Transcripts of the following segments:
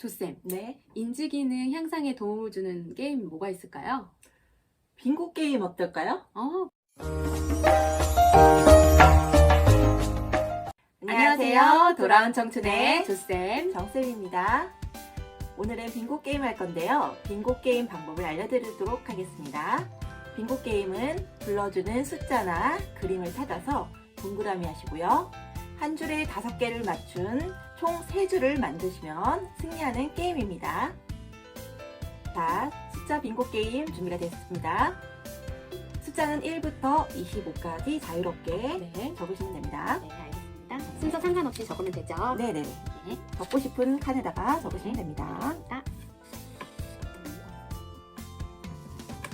조쌤, 네. 인지 기능 향상에 도움을 주는 게임 뭐가 있을까요? 빙고 게임 어떨까요? 어, 안녕하세요. 돌아온 청춘의 조쌤. 정쌤입니다. 오늘은 빙고 게임 할 건데요. 빙고 게임 방법을 알려드리도록 하겠습니다. 빙고 게임은 불러주는 숫자나 그림을 찾아서 동그라미 하시고요. 한 줄에 다섯 개를 맞춘 총 세 줄을 만드시면 승리하는 게임입니다. 자, 숫자 빙고 게임 준비가 됐습니다. 숫자는 1부터 25까지 자유롭게 네. 적으시면 됩니다. 네, 알겠습니다. 순서 상관없이 적으면 되죠? 네네. 네. 적고 싶은 칸에다가 적으시면 됩니다. 알겠습니다.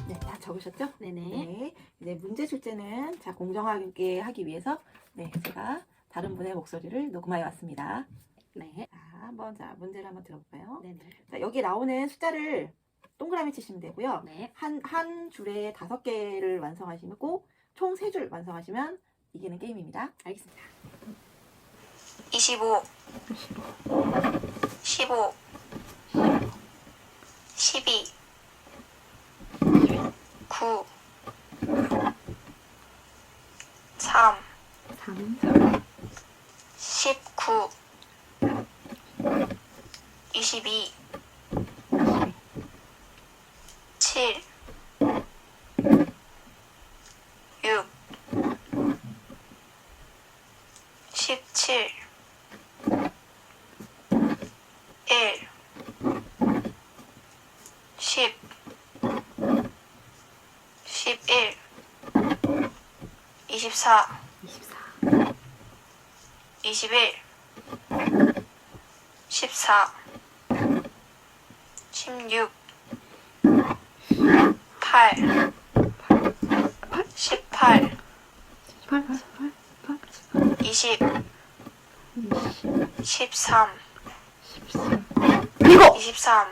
네, 다 적으셨죠? 네네. 네. 이제 문제 출제는 자 공정하게 하기 위해서 네 제가 다른 분의 목소리를 녹음하여 왔습니다. 네. 자, 한번 자 문제를 한번 들어볼까요? 네네. 자, 여기 나오는 숫자를 동그라미 치시면 되고요. 네. 한 한 줄에 다섯 개를 완성하시고 총 세 줄 완성하시면 이기는 게임입니다. 알겠습니다. 25 15 12 9 3 3, 19 22 7 6 17 1 10 11 24 24, 21 14 16 8 18 18, 20 13 이거 23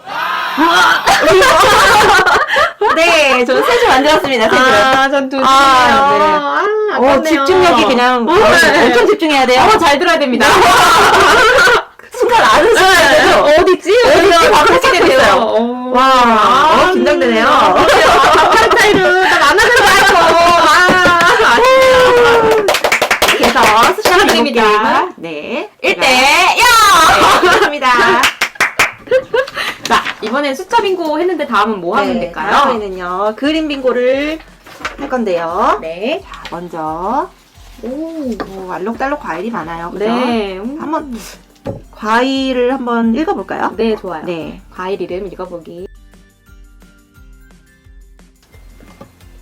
네, 저는 세줄 만들었습니다. 세 줄. 아, 전두 아, 아, 어. 집중력이 그냥 어, 어, 네. 엄청 집중해야 돼요. 어, 잘 들어야 됩니다. 순간 아는 순간 돼도 어디지? 어디지? 막 그렇게 됐어요. 어. 와, 아, 어, 긴장되네요. 안 하는 거 알고. 아, 그래서 숫자 축하드립니다. 게임을 네. 1대 네, 그렇습니다. 자, 이번엔 숫자 빙고 했는데 다음은 뭐 하면 될까요? 다음에는요, 그림 빙고를 할 건데요. 네. 자, 먼저, 오. 뭐, 알록달록 과일이 많아요. 그죠? 네. 음. 한번, 과일을 한번 읽어볼까요? 네, 좋아요. 네. 과일 이름 읽어보기.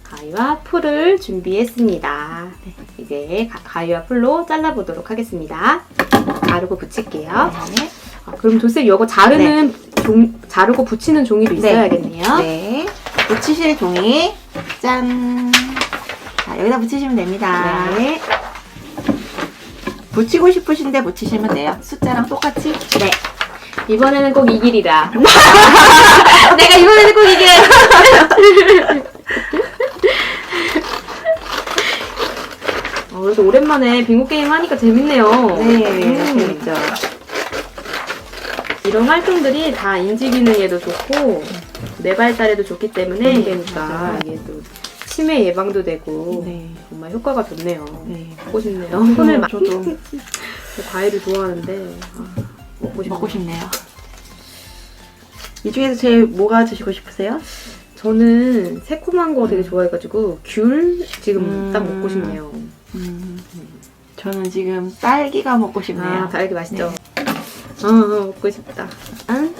가위와 풀을 준비했습니다. 네, 이제 가- 가위와 풀로 잘라보도록 하겠습니다. 자르고 붙일게요. 네. 아, 그럼 조쌤 이거 자르는 종, 자르고 붙이는 종이도 네. 있어야겠네요. 네. 붙이실 종이, 짠. 자, 여기다 붙이시면 됩니다. 네. 붙이고 싶으신데 붙이시면 돼요. 숫자랑 똑같이. 네. 이번에는 꼭 이기리라. 내가 이번에는 꼭 이겨. 어, 그래도 오랜만에 빙고 게임 하니까 재밌네요. 네. 음, 재밌죠. 이런 활동들이 다 인지 기능에도 좋고 뇌 발달에도 좋기 때문에 네, 그러니까 맞아요. 이게 또 치매 예방도 되고 네. 정말 효과가 좋네요. 네. 먹고 싶네요. 손을 막 저도 과일을 좋아하는데 아, 먹고 싶네요. 먹고 싶네요. 이 중에서 제일 뭐가 드시고 싶으세요? 저는 새콤한 거 되게 좋아해가지고 귤 지금 음. 딱 먹고 싶네요. 음, 저는 지금 딸기가 먹고 싶네요. 아, 달기 맛있죠? 어, 어, 먹고 싶다. 아,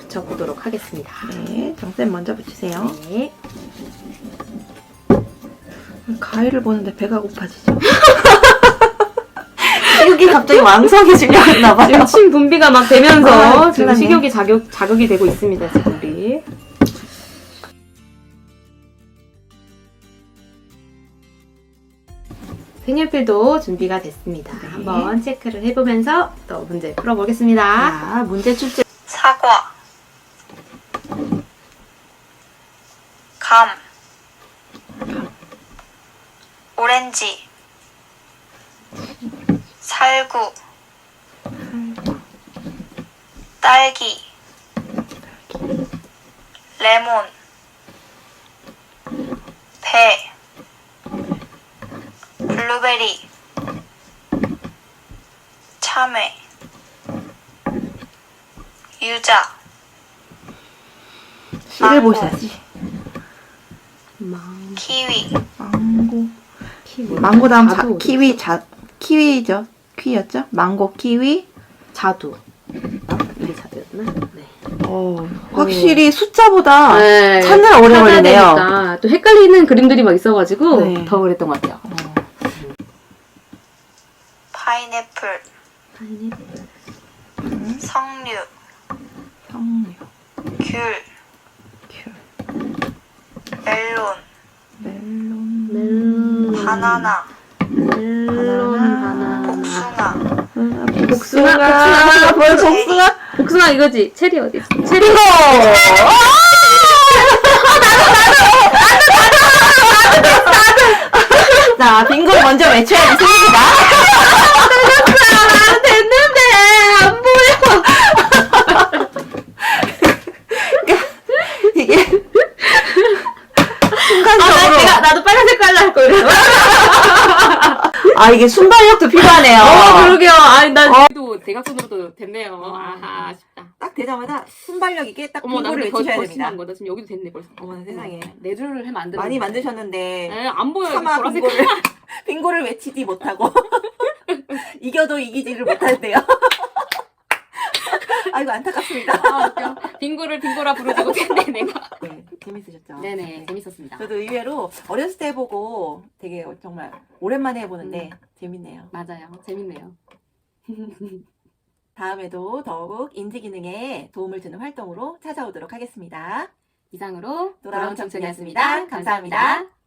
붙여보도록 하겠습니다. 네, 정쌤 먼저 붙이세요. 네. 가위를 보는데 배가 고파지죠. 식욕이 갑자기 왕성해지려고 했나봐요. 지금 침 분비가 막 되면서 아, 지금 큰일. 식욕이 자격, 자극이 되고 있습니다, 지금 우리. 색연필도 준비가 됐습니다. 네. 한번 체크를 해보면서 또 문제 풀어보겠습니다. 자, 문제 출제. 사과 감 오렌지. 살구. 딸기. 레몬. 배. 블루베리. 참외. 유자. 망고. 키위. 망고. 키위. 망고 다음 자, 자두. 키위 자 키위죠. 키위였죠? 망고 키위. 자두. 아, 이게 자두였나? 네. 어, 확실히 숫자보다 네, 찾느라 오래 찾아야 걸리네요. 되니까 또 헷갈리는 그림들이 막 있어가지고 네. 더 그랬던 것 같아요. 어, 파인애플 석류 성류, 귤 귤, 멜론, 바나나 바나나. 복숭아 음, 복숭아, 복숭아, 뭘 복숭아? 복숭아 이거지? 체리 어디 있어? 체리. 이거! 자, 빙고 먼저 외쳐야지 승리다. 아, 됐는데 안 보여. 이게 아, 순간적으로 나, 내가 나도 빨간색 깔라 할 걸. 아 이게 순발력도 필요하네요. 어, 그러게요. 아니 나도 대각선으로도 됐네요. 아하, 아쉽다. 딱 되자마자 순발력 있게 딱 어머, 나 빙고를 근데 더, 외치셔야 더 됩니다. 심한 거다. 지금 여기도 됐네 벌써. 어머나 세상에. 네 줄을 하면 안 돼. 많이 만드셨는데 네, 안 보여. 차마 보라색. 빙고를 빙고를 외치지 못하고 이겨도 이기지를 못한대요. 아이고 안타깝습니다. 아, 웃겨. 빙고를 빙고라 부르지 못했네, 내가. 네, 재밌으셨죠? 네네, 재밌었습니다. 저도 의외로 어렸을 때 해보고 되게 정말 오랜만에 해보는데 재밌네요. 맞아요. 재밌네요. 다음에도 더욱 인지 기능에 도움을 주는 활동으로 찾아오도록 하겠습니다. 이상으로 돌아온. 청춘이었습니다. 감사합니다.